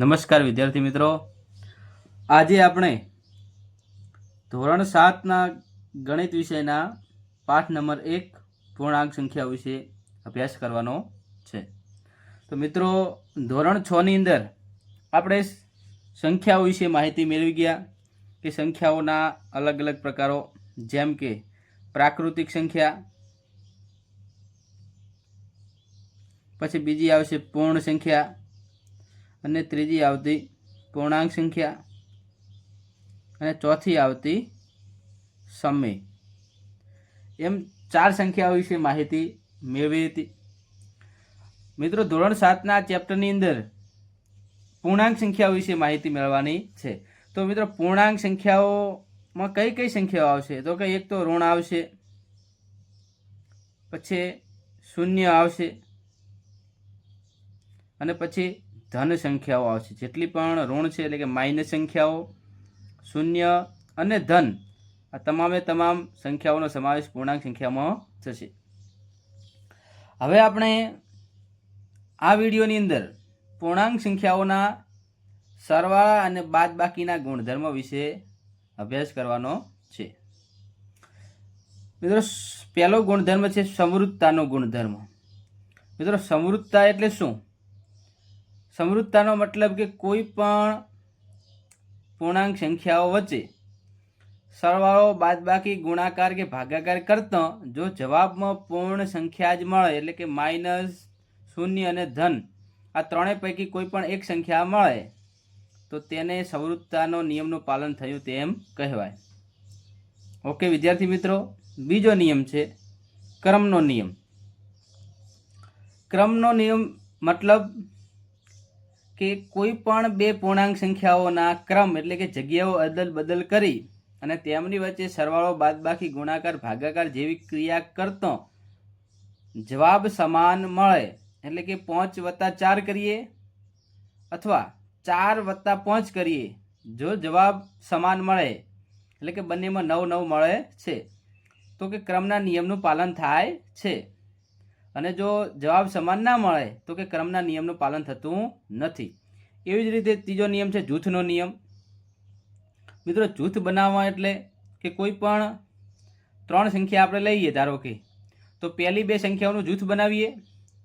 નમસ્કાર વિદ્યાર્થી મિત્રો. આજે આપણે ધોરણ સાતના ગણિત વિષયના પાઠ નંબર એક પૂર્ણાંક સંખ્યા વિશે અભ્યાસ કરવાનો છે. તો મિત્રો, ધોરણ છની અંદર આપણે સંખ્યાઓ વિશે માહિતી મેળવી ગયા કે સંખ્યાઓના અલગ અલગ પ્રકારો, જેમ કે પ્રાકૃતિક સંખ્યા, પછી બીજી આવશે પૂર્ણ સંખ્યા અને ત્રીજી આવતી પૂર્ણાંક સંખ્યા અને ચોથી આવતી સમય. એમ ચાર સંખ્યાઓ વિશે માહિતી મેળવી હતી. મિત્રો, ધોરણ સાતના ચેપ્ટરની અંદર પૂર્ણાંક સંખ્યાઓ વિશે માહિતી મેળવવાની છે. તો મિત્રો, પૂર્ણાંક સંખ્યાઓમાં કઈ કઈ સંખ્યાઓ આવશે? તો કે એક તો ઋણ આવશે, પછી શૂન્ય આવશે, અને પછી ધન સંખ્યાઓ આવશે. જેટલી પણ ઋણ છે, એટલે કે માઇનસ સંખ્યાઓ, શૂન્ય અને ધન, આ તમામે તમામ સંખ્યાઓનો સમાવેશ પૂર્ણાંક સંખ્યામાં થશે. હવે આપણે આ વિડીયોની અંદર પૂર્ણાંક સંખ્યાઓના સરવાળા અને બાદબાકીના ગુણધર્મ વિશે અભ્યાસ કરવાનો છે. મિત્રો, પહેલો ગુણધર્મ છે સમૃદ્ધતાનો ગુણધર્મ. મિત્રો, સમૃદ્ધતા એટલે શું? સમૃદ્ધતાનો મતલબ કે કોઈ પણ પૂર્ણાંક સંખ્યાઓ વચ્ચે સરવાળો બાદબાકી ગુણાકાર કે ભાગાકાર કરતો જો જવાબમાં પૂર્ણ સંખ્યા જ મળે, એટલે કે માઇનસ શૂન્ય અને ધન, આ ત્રણેય પૈકી કોઈ પણ એક સંખ્યા મળે, તો તેને સમૃદ્ધતાનો નિયમનું પાલન થયું તેમ કહેવાય. ઓકે, વિદ્યાર્થી મિત્રો, બીજો નિયમ છે ક્રમનો નિયમ. ક્રમનો નિયમ મતલબ કે કોઈ પણ બે પૂર્ણાંક સંખ્યાઓના ક્રમ એટલે કે જગ્યાઓ અદલ બદલ કરી અને તેમની વચ્ચે સરવાળો બાદબાકી ગુણાકાર ભાગાકાર જેવી ક્રિયા કરતો, જવાબ સમાન મળે એટલે કે પાંચ વત્તા ચાર કરીએ અથવા ચાર વત્તા પાંચ કરીએ, જો જવાબ સમાન મળે એટલે કે બંનેમાં નવ નવ મળે છે. તો કે ક્રમના નિયમનું પાલન થાય છે. અને જો જવાબ સમાન ના મળે, તો કે ક્રમના નિયમનું પાલન થતું નથી. એવી જ રીતે ત્રીજો નિયમ છે જૂથનો નિયમ. મિત્રો, જૂથ બનાવવા એટલે કે કોઈ પણ ત્રણ સંખ્યા આપણે લઈએ, ધારો કે. તો પહેલી બે સંખ્યાઓનું જૂથ બનાવીએ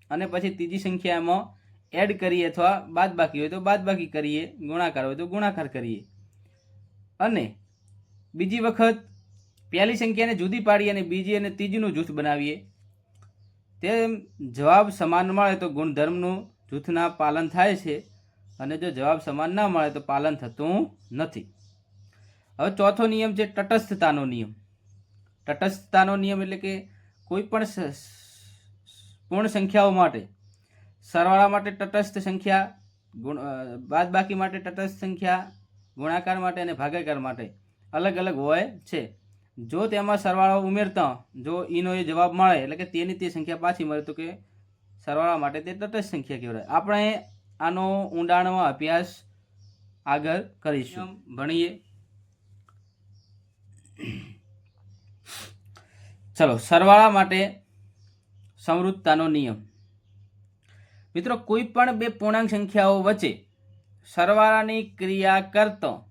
અને પછી ત્રીજી સંખ્યામાં એડ કરીએ અથવા બાદબાકી હોય તો બાદબાકી કરીએ, ગુણાકાર હોય તો ગુણાકાર કરીએ. અને બીજી વખત પહેલી સંખ્યાને જુદી પાડીએ અને બીજી અને ત્રીજીનું જૂથ બનાવીએ. તેમ જવાબ સમાન મળે તો ગુણધર્મનું જૂથના પાલન થાય છે અને જો જવાબ સમાન ના મળે તો પાલન થતું નથી. હવે ચોથો નિયમ છે તટસ્થતાનો નિયમ. તટસ્થતાનો નિયમ એટલે કે કોઈ પણ પૂર્ણ સંખ્યાઓ માટે. સરવાળા માટે તટસ્થ સંખ્યા, ગુણ બાદબાકી માટે તટસ્થ સંખ્યા, ગુણાકાર માટે અને ભાગાકાર માટે અલગ અલગ હોય છે. જો તેમાં સરવાળો ઉમેરતા, જો ઈનો એ જવાબ મળે, એટલે કે તેની તે સંખ્યા પાછી મળે, તો કે સરવાળા માટે તે તટસ્થ સંખ્યા કહેવાય. આપણે આનો ઊંડાણમાં અભ્યાસ આગળ કરીશું. ભણીએ. ચલો, સરવાળા માટે સમૃદ્ધતાનો નિયમ. મિત્રો, કોઈ પણ બે પૂર્ણાંક સંખ્યાઓ વચ્ચે સરવાળાની ક્રિયા કરતો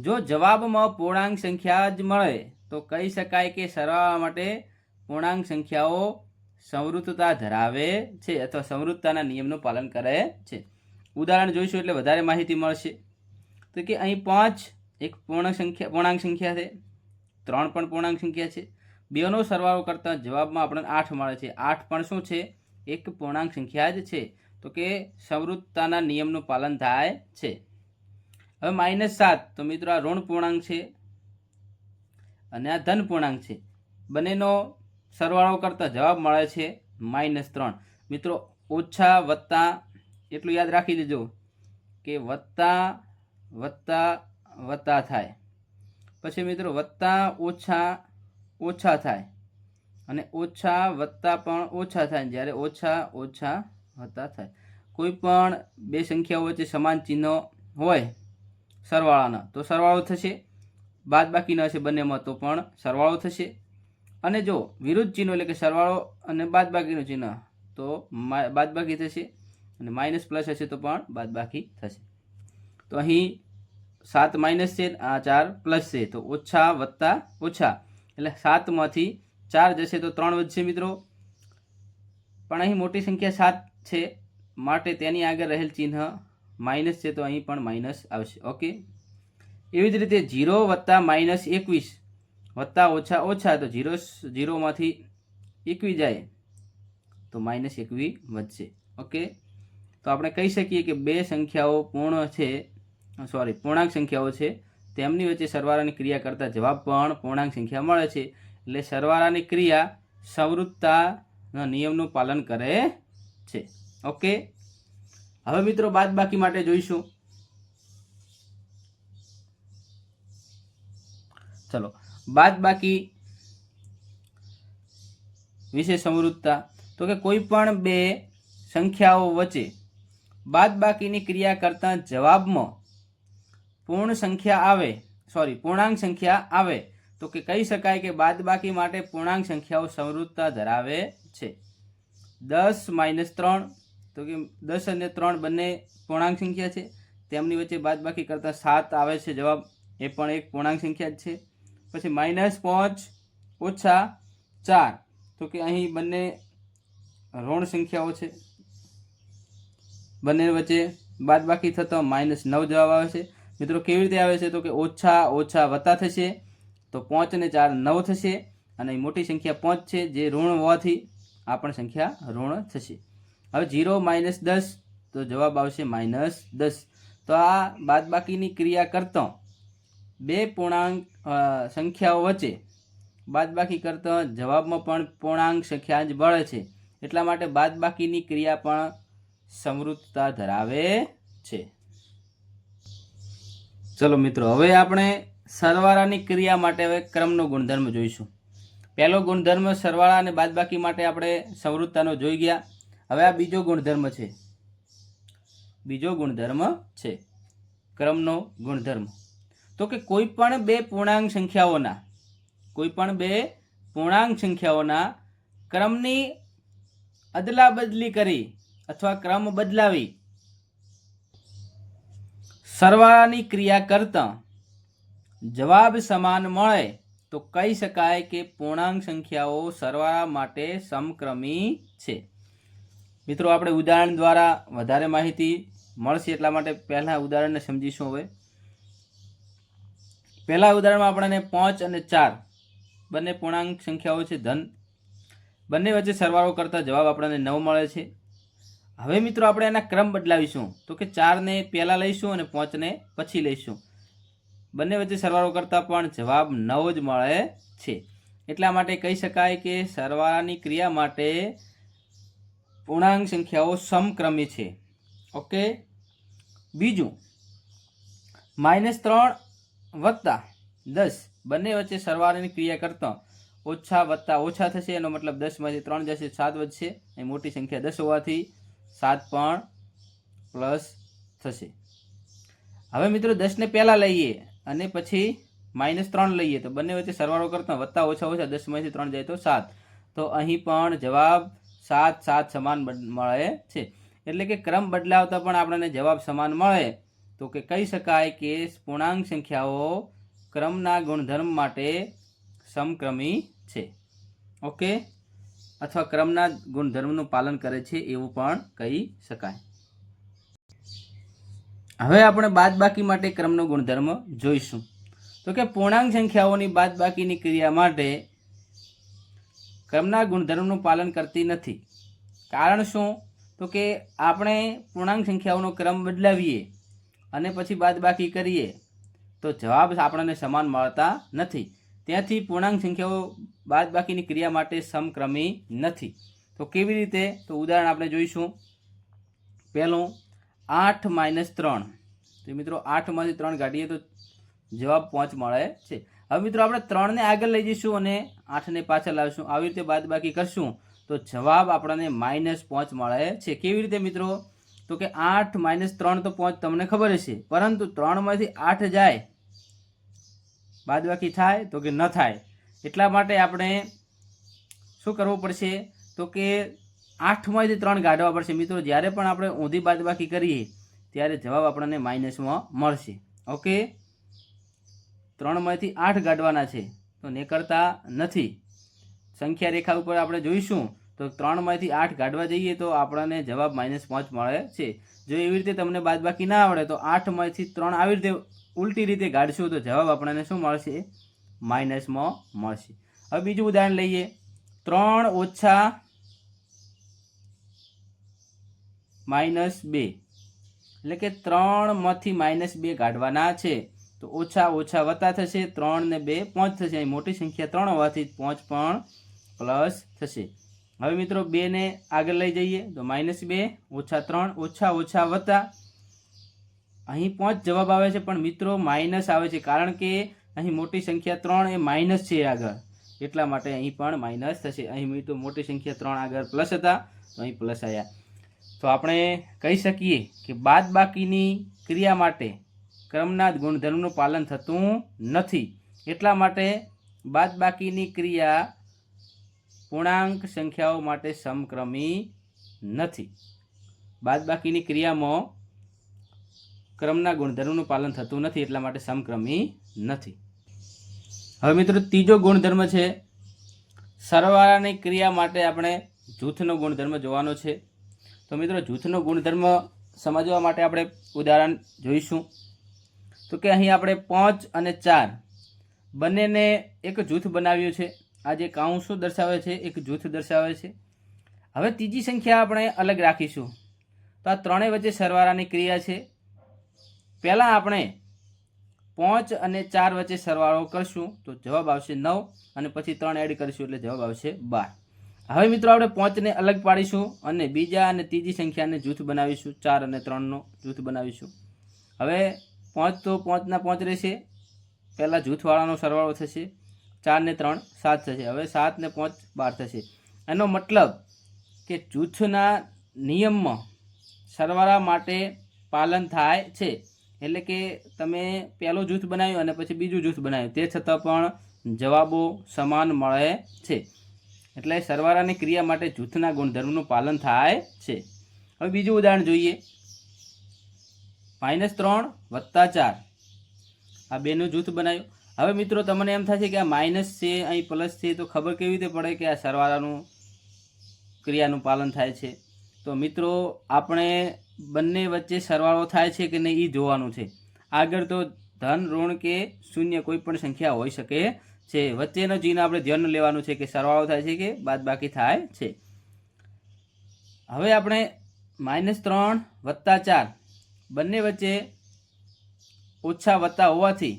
જો જવાબમાં પૂર્ણાંક સંખ્યા જ મળે, તો કહી શકાય કે સરવાળા માટે પૂર્ણાંક સંખ્યાઓ સમૃદ્ધતા ધરાવે છે અથવા સમૃદ્ધતાના નિયમનું પાલન કરે છે. ઉદાહરણ જોઈશું એટલે વધારે માહિતી મળશે. તો કે અહીં પાંચ, એક પૂર્ણ સંખ્યા, પૂર્ણાંક સંખ્યા છે, ત્રણ પણ પૂર્ણાંક સંખ્યા છે. બેનો સરવાળો કરતાં જવાબમાં આપણને આઠ મળે છે. આઠ પણ શું છે? એક પૂર્ણાંક સંખ્યા જ છે. તો કે સમૃદ્ધતાના નિયમનું પાલન થાય છે. હવે માઇનસ સાત. તો મિત્રો આ ઋણ પૂર્ણાંક છે અને આ ધન પૂર્ણાંક છે. બંનેનો સરવાળો કરતાં જવાબ મળે છે માઇનસ ત્રણ. મિત્રો ઓછા વત્તા એટલું યાદ રાખી દેજો કે વત્તા વત્તા વત્તા થાય. પછી મિત્રો વત્તા ઓછા ઓછા થાય અને ઓછા વત્તા પણ ઓછા થાય જ્યારે ઓછા ઓછા વત્તા થાય. કોઈ પણ બે સંખ્યાઓ વચ્ચે સમાન ચિહ્નો હોય સરવાળાના. તો સરવાળો થશે. બાદ બાકીના હશે બંનેમાં, તો પણ સરવાળો થશે. અને જો વિરુદ્ધ ચિહ્નો એટલે કે સરવાળો અને બાદ બાકીનું ચિહ્ન, તો બાદ બાકી થશે અને માઇનસ પ્લસ હશે તો પણ બાદ બાકી થશે. તો અહીં સાત માઇનસ છે, આ ચાર પ્લસ છે, તો ઓછા વત્તા ઓછા. એટલે સાતમાંથી ચાર જશે તો ત્રણ વધશે મિત્રો. પણ અહીં મોટી સંખ્યા સાત છે. માટે તેની આગળ રહેલ ચિહ્ન માઇનસ છે તો અહીં પણ માઇનસ આવશે. ઓકે? એવી જ રીતે જીરો વત્તા માઇનસ એકવીસ વત્તા ઓછા ઓછા તો જીરો જીરોમાંથી એકવી જાય તો માઇનસ એકવી વધશે. ઓકે? તો આપણે કહી શકીએ કે બે સંખ્યાઓ પૂર્ણ છે, સોરી, પૂર્ણાંક સંખ્યાઓ છે. તેમની વચ્ચે સરવાળાની ક્રિયા કરતાં જવાબ પણ પૂર્ણાંક સંખ્યા મળે છે. એટલે સરવાળાની ક્રિયા સંવૃત્તાના નિયમનું પાલન કરે છે. ઓકે? હવે મિત્રો બાદ બાકી માટે જોઈશું. ચલો, બાદ બાકી વિશે સમૃદ્ધતા. તો કે કોઈ પણ બે સંખ્યાઓ વચ્ચે બાદ બાકીની ક્રિયા કરતા જવાબમાં પૂર્ણ સંખ્યા આવે સોરી પૂર્ણાંક સંખ્યા આવે, તો કે કહી શકાય કે બાદ બાકી માટે પૂર્ણાંક સંખ્યાઓ સમૃદ્ધતા ધરાવે છે. દસ માઇનસ ત્રણ તો કે દસ અને ત્રણ બંને પૂર્ણાંક સંખ્યા છે. તેમની વચ્ચે બાદ બાકી કરતાં સાત આવે છે જવાબ. એ પણ એક પૂર્ણાંક સંખ્યા જ છે. પછી માઇનસ પાંચ ઓછા ચાર. તો કે અહીં બંને ઋણ સંખ્યાઓ છે. બંને વચ્ચે બાદ બાકી થતો માઇનસ નવ જવાબ આવે છે. મિત્રો, કેવી રીતે આવે છે? તો કે ઓછા ઓછા વત્તા થશે. તો પાંચ અને ચાર નવ થશે. અને મોટી સંખ્યા પાંચ છે, જે ઋણ હોવાથી આ પણ સંખ્યા ઋણ થશે. હવે જીરો માઇનસ દસ, તો જવાબ આવશે માઇનસ દસ. તો આ બાદબાકીની ક્રિયા કરતો બે પૂર્ણાંક સંખ્યાઓ વચ્ચે બાદબાકી કરતો જવાબમાં પણ પૂર્ણાંક સંખ્યા જ બળે છે. એટલા માટે બાદબાકીની ક્રિયા પણ સમૃદ્ધતા ધરાવે છે. ચલો મિત્રો, હવે આપણે સરવાળાની ક્રિયા માટે હવે ક્રમનો ગુણધર્મ જોઈશું. પહેલો ગુણધર્મ સરવાળા અને બાદબાકી માટે આપણે સમૃદ્ધતાનો જોઈ ગયા. હવે આ બીજો ગુણધર્મ છે. બીજો ગુણધર્મ છે. ક્રમનો ગુણધર્મ. તો કે કોઈ પણ બે પૂર્ણાંક સંખ્યાઓના, કોઈ પણ બે પૂર્ણાંક સંખ્યાઓના ક્રમની અદલા બદલી કરી અથવા ક્રમ બદલાવી સરવાળાની ક્રિયા કરતાં જવાબ સમાન મળે તો કહી શકાય કે પૂર્ણાંક સંખ્યાઓ સરવાળા માટે સમક્રમી છે. મિત્રો, આપણે ઉદાહરણ દ્વારા વધારે માહિતી મળશે એટલા માટે પહેલાં ઉદાહરણને સમજીશું હવે. પહેલા ઉદાહરણમાં આપણને પાંચ અને ચાર, બંને પૂર્ણાંક સંખ્યાઓ છે ધન. બંને વચ્ચે સરવાળો કરતા જવાબ આપણને નવ મળે છે. હવે મિત્રો, આપણે એના ક્રમ બદલાવીશું. તો કે ચારને પહેલાં લઈશું અને પાંચને પછી લઈશું. બંને વચ્ચે સરવાળો કરતાં પણ જવાબ નવ જ મળે છે. એટલા માટે કહી શકાય કે સરવાળાની ક્રિયા માટે પૂર્ણાંક સંખ્યાઓ સમક્રમી છે. ઓકે? બીજું. માઇનસ ત્રણ વત્તા દસ. બંને વચ્ચે સરવાળાની ક્રિયા કરતાં ઓછા વત્તા ઓછા થશે. એનો મતલબ દસમાંથી ત્રણ જશે, સાત વધશે. એ મોટી સંખ્યા દસ હોવાથી સાત પણ પ્લસ થશે. હવે મિત્રો દસને પહેલાં લઈએ અને પછી માઇનસ ત્રણ લઈએ. તો બંને વચ્ચે સરવાળો કરતાં વત્તા ઓછા ઓછા દસમાંથી ત્રણ જાય તો સાત. તો અહીં પણ જવાબ સાત સાત સમાન મળે છે. એટલે કે ક્રમ બદલાવતા પણ આપણને જવાબ સમાન મળે. તો કે કહી શકાય કે પૂર્ણાંક સંખ્યાઓ ક્રમના ગુણધર્મ માટે સમક્રમી છે. ઓકે? અથવા ક્રમના ગુણધર્મનું પાલન કરે છે એવું પણ કહી શકાય. હવે આપણે બાદબાકી માટે ક્રમનો ગુણધર્મ જોઈશું. તો કે પૂર્ણાંક સંખ્યાઓની બાદબાકીની ક્રિયા માટે ક્રમના ગુણધર્મનું પાલન કરતી નથી. કારણ શું? તો કે આપણે પૂર્ણાંક સંખ્યાઓનો ક્રમ બદલાવીએ અને પછી બાદબાકી કરીએ, તો જવાબ આપણને સમાન મળતા નથી. ત્યાંથી પૂર્ણાંક સંખ્યાઓ બાદબાકીની ક્રિયા માટે સમક્રમી નથી. તો કેવી રીતે? તો ઉદાહરણ આપણે જોઈશું. પહેલું, આઠ માઇનસ ત્રણ. તો મિત્રો, આઠમાંથી ત્રણ કાઢીએ તો જવાબ પાંચ મળે છે. હવે મિત્રો, આપણે ત્રણને આગળ લઈ જઈશું અને આઠને પાછળ લાવીશું. આવી રીતે બાદબાકી કરશું તો જવાબ આપણને માઇનસ પાંચ મળે છે. કેવી રીતે મિત્રો? તો કે આઠ માઇનસ ત્રણ તો પાંચ તમને ખબર હશે. પરંતુ ત્રણમાંથી આઠ જાય, બાદબાકી થાય તો કે ન થાય. એટલા માટે આપણે શું કરવું પડશે? તો કે આઠમાંથી ત્રણ કાઢવા પડશે. મિત્રો, જ્યારે પણ આપણે ઊંધી બાદબાકી કરીએ, ત્યારે જવાબ આપણને માઇનસમાં મળશે. ઓકે ત્રણમાંથી આઠ કાઢવાના છે, તો નીકળતા નથી. સંખ્યા રેખા ઉપર આપણે જોઈશું, તો ત્રણમાંથી આઠ કાઢવા જઈએ તો આપણને જવાબ માઇનસ પાંચ મળે છે. જો એવી રીતે તમને બાદબાકી ના આવડે, તો આઠમાંથી ત્રણ આવી રીતે ઉલટી રીતે કાઢશું તો જવાબ આપણને શું મળશે? માઇનસમાં મળશે. હવે બીજું ઉદાહરણ લઈએ. ત્રણ ઓછા માઇનસ બે, એટલે કે ત્રણમાંથી માઇનસ બે કાઢવાના છે. તો ઓછા ઓછા વત્તા થશે, ત્રણ ને બે પાંચ થશે. અહીં મોટી સંખ્યા ત્રણ હોવાથી પાંચ પણ પ્લસ થશે. હવે મિત્રો બેને આગળ લઈ જઈએ, તો માઇનસ બે, ઓછા ત્રણ, ઓછા ઓછા વત્તા. અહીં પાંચ જવાબ આવે છે, પણ મિત્રો માઇનસ આવે છે, કારણ કે અહીં મોટી સંખ્યા ત્રણ એ માઇનસ છે આગળ. એટલા માટે અહીં પણ માઇનસ થશે. અહીં મિત્રો મોટી સંખ્યા ત્રણ આગળ પ્લસ હતા, તો અહીં પ્લસ આવ્યા. તો આપણે કહી શકીએ કે બાદ બાકીની ક્રિયા માટે ક્રમના ગુણધર્મનું પાલન થતું નથી. એટલા માટે બાદ બાકીની ક્રિયા પૂર્ણાંક સંખ્યાઓ માટે સમક્રમી નથી. બાદ બાકીની ક્રિયામાં ક્રમના ગુણધર્મનું પાલન થતું નથી, એટલા માટે સમક્રમી નથી. હવે મિત્રો, ત્રીજો ગુણધર્મ છે, સરવાળાની ક્રિયા માટે આપણે જૂથનો ગુણધર્મ જોવાનો છે. તો મિત્રો, જૂથનો ગુણધર્મ સમજવા માટે આપણે ઉદાહરણ જોઈશું. તો કે અહીં આપણે પાંચ અને ચાર. બંનેને એક જૂથ બનાવ્યું છે. આ જે કાઉન્સો દર્શાવે છે, એક જૂથ દર્શાવે છે. હવે ત્રીજી સંખ્યા આપણે અલગ રાખીશું. તો આ ત્રણેય વચ્ચે સરવાળાની ક્રિયા છે. પહેલાં આપણે પાંચ અને ચાર વચ્ચે સરવાળો કરશું, તો જવાબ આવશે નવ અને પછી ત્રણ એડ કરીશું એટલે જવાબ આવશે બાર. હવે મિત્રો આપણે પાંચને અલગ પાડીશું અને બીજા અને ત્રીજી સંખ્યાને જૂથ બનાવીશું, ચાર અને ત્રણનો જૂથ બનાવીશું. હવે પાંચ તો પાંચના પાંચ રહેશે. પહેલાં જૂથવાળાનો સરવાળો થશે. ચાર ને ત્રણ, સાત થશે. હવે સાત ને પાંચ, બાર થશે. એનો મતલબ કે જૂથના નિયમમાં સરવાળા માટે પાલન થાય છે. એટલે કે તમે પહેલું જૂથ બનાવ્યું અને પછી બીજું જૂથ બનાવ્યું. તે છતાં પણ જવાબો સમાન મળે છે. એટલે સરવાળાની ક્રિયા માટે જૂથના ગુણધર્મનું પાલન થાય છે. હવે બીજું ઉદાહરણ જોઈએ. માઇનસ ત્રણ વત્તા ચાર. આ બેનું જૂથ બનાવ્યું. હવે મિત્રો, તમને એમ થશે કે આ માઇનસ છે, અહીં પ્લસ છે, તો ખબર કેવી રીતે પડે કે આ સરવાળાનું ક્રિયાનું પાલન થાય છે? તો મિત્રો, આપણે બંને વચ્ચે સરવાળો થાય છે કે નહીં એ જોવાનું છે. આગળ તો ધન ઋણ કે શૂન્ય કોઈ પણ સંખ્યા હોઈ શકે છે. વચ્ચેનો ચિહ્ન આપણે ધ્યાન લેવાનું છે કે સરવાળો થાય છે કે બાદ બાકી થાય છે. હવે આપણે માઇનસ ત્રણ વત્તા ચાર બંને વચ્ચે ઓછા વત્તા હોવાથી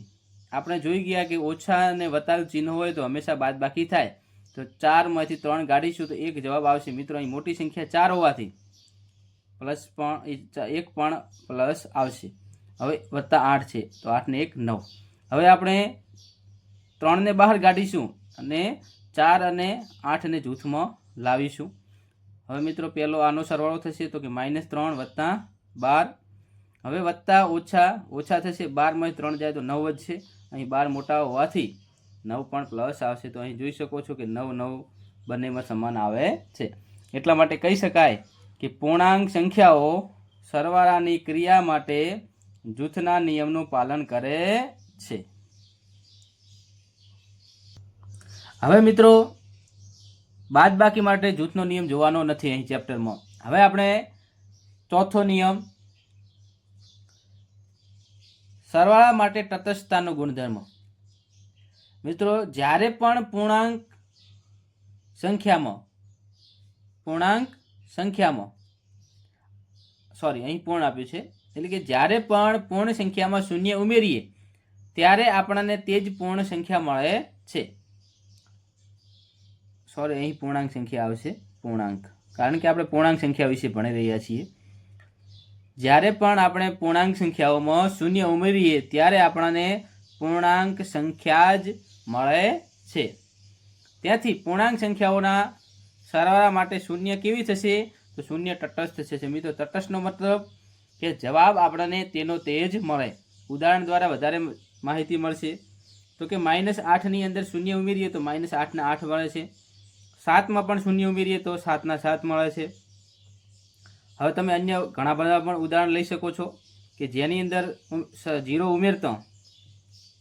આપણે જોઈ ગયા કે ઓછા અને વત્તાનું ચિહ્ન હોય તો હંમેશા બાદ બાકી થાય. તો ચારમાંથી ત્રણ ગાડીશું તો એક જવાબ આવશે. મિત્રો, અહીં મોટી સંખ્યા ચાર હોવાથી પ્લસ પણ એક પણ પ્લસ આવશે. હવે વત્તા આઠ છે, તો આઠને એક નવ. હવે આપણે ત્રણને બહાર કાઢીશું અને ચાર અને આઠને જૂથમાં લાવીશું. હવે મિત્રો પહેલો આનો સરવાળો થશે તો કે માઇનસ ત્રણ વત્તા બાર હવે વત્તા ઓછા ઓછા થશે બારમાંથી ત્રણ જાય તો નવ જ છે. અહીં બાર મોટા હોવાથી નવ પણ પ્લસ આવશે તો અહીં જોઈ શકો છો કે નવ નવ બંનેમાં સમાન આવે છે. એટલા માટે કહી શકાય કે પૂર્ણાંક સંખ્યાઓ સરવાળાની ક્રિયા માટે જૂથના નિયમનું પાલન કરે છે. હવે મિત્રો બાદ બાકી માટે જૂથનો નિયમ જોવાનો નથી અહીં ચેપ્ટરમાં હવે આપણે ચોથો નિયમ સરવાળા માટે તટસ્થતાનો ગુણધર્મ. મિત્રો, જ્યારે પણ પૂર્ણાંક સંખ્યામાં પૂર્ણાંક સંખ્યામાં સોરી અહીં પૂર્ણ આપ્યું છે. એટલે કે જ્યારે પણ પૂર્ણ સંખ્યામાં શૂન્ય ઉમેરીએ, ત્યારે આપણને તે જ પૂર્ણ સંખ્યા મળે છે. સોરી અહીં પૂર્ણાંક સંખ્યા આવશે, પૂર્ણાંક. કારણ કે આપણે પૂર્ણાંક સંખ્યા વિશે ભણી રહ્યા છીએ. જ્યારે પણ આપણે પૂર્ણાંક સંખ્યાઓમાં શૂન્ય ઉમેરીએ, ત્યારે આપણને પૂર્ણાંક સંખ્યા જ મળે છે. ત્યાંથી પૂર્ણાંક સંખ્યાઓના સરવાળા માટે શૂન્ય કેવી થશે? તો શૂન્ય તટસ્થ થશે. મિત્રો, તટસ્થનો મતલબ કે જવાબ આપણને તેનો તે જ મળે. ઉદાહરણ દ્વારા વધારે માહિતી મળશે. તો કે માઇનસ આઠની અંદર શૂન્ય ઉમેરીએ તો માઇનસ આઠના આઠ મળે છે. સાતમાં પણ શૂન્ય ઉમેરીએ તો સાતના સાત મળે છે. હવે તમે અન્ય ઘણા બધા પણ ઉદાહરણ લઈ શકો છો કે જેની અંદર જીરો ઉમેરતો,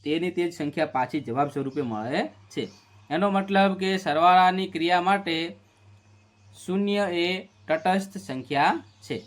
તેની તે જ સંખ્યા પાછી જવાબ સ્વરૂપે મળે છે. એનો મતલબ કે સરવાળાની ક્રિયા માટે શૂન્ય એ તટસ્થ સંખ્યા છે.